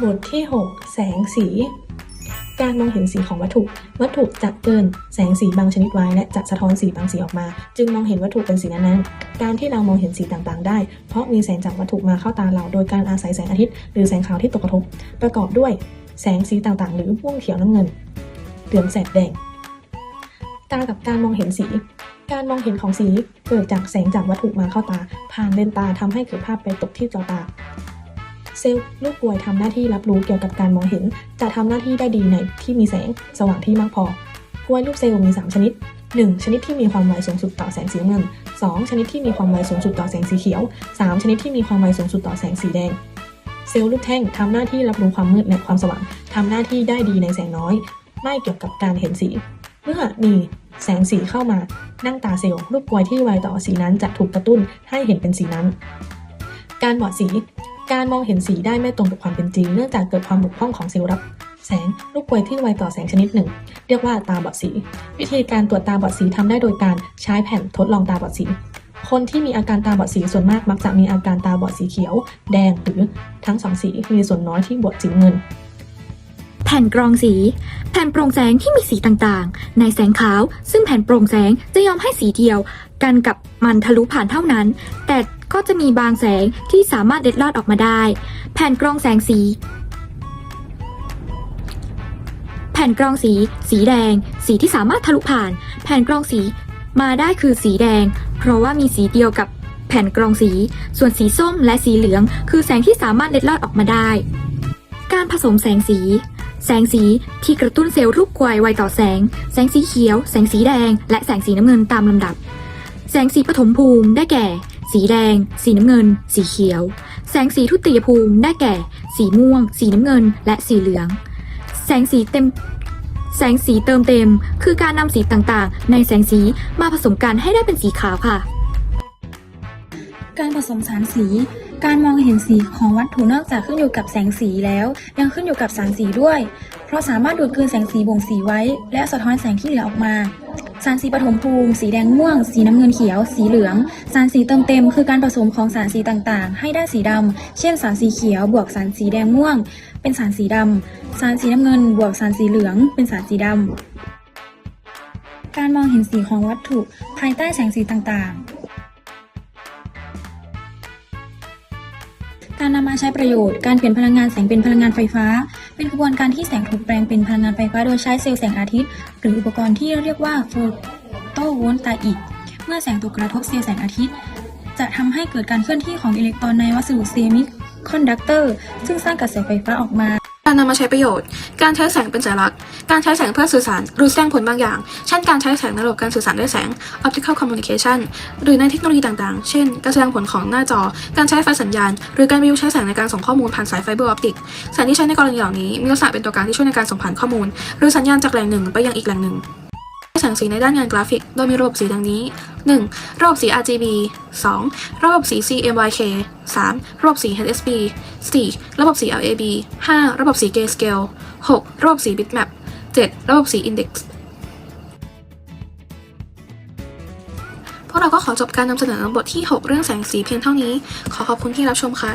บทที่ 6 แสงสี การมองเห็นสีของวัตถุ วัตถุจะเกินแสงสีบางชนิดไว้และจะสะท้อนสีบางสีออกมา จึงมองเห็นวัตถุเป็นสีนั้นๆ การที่เรามองเห็นสีต่างๆ ได้ เพราะมีแสงจากวัตถุมาเข้าตาเราโดยการอาศัยแสงอาทิตย์หรือแสงขาวที่ตกกระทบ ประกอบด้วย แสงสีต่างๆ หรือม่วงเขียวน้ำเงินเหลืองแสดแดงตากับการมองเห็นสีการมองเห็นของสีเกิดจากแสงจากวัตถุมาเข้าตา ผ่านเลนส์ตาทำให้เกิดภาพไปตกที่จอตา เซลล์ลูกกลวยทำหน้าที่รับรู้เกี่ยวกับการมองเห็น จะทำหน้าที่ได้ดีในที่มีแสงสว่างที่มากพอกล้วยลูกเซลล์มี 3 ชนิด 1. ชนิดที่มีความไวสูงสุดต่อแสงสีเงิน 2. ชนิดที่มีความไวสูงสุดต่อแสงสีเขียว 3. ชนิดที่มีความไวสูงสุดต่อแสงสีแดง เซลล์ลูกแท่งทำหน้าที่รับรู้ความมืดและความสว่างทำหน้าที่ได้ดีในแสงน้อย ไม่เกี่ยวกับการเห็นสี เมื่อมีแสงสีเข้ามานั่งตาเซลล์ลูกกลวยที่ไวต่อสีนั้นจะถูกกระตุ้นให้เห็นเป็นสีนั้น การบอดสี การมองเห็นสีได้ไม่ตรงกับความเป็นจริง เนื่องจากเกิดความบกพร่องของเซลล์รับแสงลูกกลวยที่ไวต่อแสงชนิดหนึ่ง เรียกว่าตาบอดสี วิธีการตรวจตาบอดสีทำได้โดยการใช้แผ่นทดลองตาบอดสี คนที่มีอาการตาบอดสีส่วนมากมักจะมีอาการตาบอดสีเขียว แดงหรือทั้งสองสีมีส่วนน้อยที่บอดสีเงิน แผ่นกรองสี แผ่นโปร่งแสงที่มีสีต่างๆ ในแสงขาว ซึ่งแผ่นโปร่งแสงจะยอมให้สีเดียว กันกับมันทะลุผ่านเท่านั้น แต่ ก็จะมีบางแสงที่สามารถเด็ดลอดออกมาได้ แผ่นกรองแสงสี แผ่นกรองสี สีแดง สีที่สามารถทะลุผ่าน แผ่นกรองสีมาได้คือสีแดง เพราะว่ามีสีเดียวกับแผ่นกรองสี ส่วนสีส้มและสีเหลือง คือแสงที่สามารถเล็ดลอดออกมาได้ การผสมแสงสี แสงสีที่กระตุ้นเซลล์รูปควายไวต่อแสง แสงสีเขียว แสงสีแดง และแสงสีน้ำเงินตามลำดับ แสงสีปฐมภูมิได้แก่ สีแดง สีน้ำเงิน สีเขียว แสงสีทุติยภูมิได้แก่ สีม่วง สีน้ำเงิน และสีเหลือง แสงสีเต็ม แสงสีเติมเต็ม คือการนำสีต่างๆ ในแสงสีมาผสมกันให้ได้เป็นสีขาวค่ะ การผสมสารสี การมองเห็นสีของวัตถุนอกจากขึ้นอยู่กับแสงสีแล้ว ยังขึ้นอยู่กับสารสีด้วย เพราะสามารถดูดกลืนแสงสีบ่งสีไว้ และสะท้อนแสงที่เหลือออกมา สารสีปฐมภูมิ สีแดงม่วง สีน้ำเงินเขียว สีเหลือง สารสีเติมเต็ม คือการผสมของสารสีต่างๆ ให้ได้สีดำ เช่น สารสีเขียวบวกสารสีแดงม่วง เป็นสารสีดำ สารสีน้ำเงินบวกสารสีเหลือง เป็นสารสีดำ การมองเห็นสีของวัตถุ ภายใต้แสงสีต่างๆ การนำมาใช้ประโยชน์ การเปลี่ยนพลังงานแสงเป็นพลังงานไฟฟ้า เป็นกระบวนการที่แสงถูกแปลงเป็นพลังงานไฟฟ้าโดยใช้เซลล์แสงอาทิตย์ หรืออุปกรณ์ที่เรียกว่าโฟโตโวลตาอิกเมื่อแสงตกกระทบเซลล์แสงอาทิตย์ จะทำให้เกิดการเคลื่อนที่ของอิเล็กตรอนในวัสดุเซมิคอนดักเตอร์ ซึ่งสร้างกระแสไฟฟ้าออกมา การนำมาใช้ประโยชน์ การใช้แสงเป็นสัญลักษณ์ การใช้แสงเพื่อสื่อสารหรือแสดงผลบางอย่าง เช่น การใช้แสงในระบบการสื่อสารด้วยแสง optical communication หรือในเทคโนโลยีต่างๆ เช่น การแสดงผลของหน้าจอ การใช้ไฟสัญญาณ หรือการวิวใช้แสงในการส่งข้อมูลผ่านสายไฟเบอร์ออปติก แสงที่ใช้ในกรณีเหล่านี้มีลักษณะเป็นตัวกลางที่ช่วยในการส่งผ่านข้อมูล หรือสัญญาณจากแหล่งหนึ่งไปยังอีกแหล่งหนึ่ง แสงสีในด้านงานกราฟิก โดยมีระบบสีดังนี้ 1. ระบบสี RGB 2. ระบบสี CMYK 3. ระบบสี HSB 4. ระบบสี LAB 5. ระบบสี Grayscale 6. ระบบสี Bitmap 7. ระบบสี Index พวกเราก็ขอจบการนำเสนอบทที่ 6 เรื่องแสงสีเพียงเท่านี้ ขอขอบคุณที่รับชมค่ะ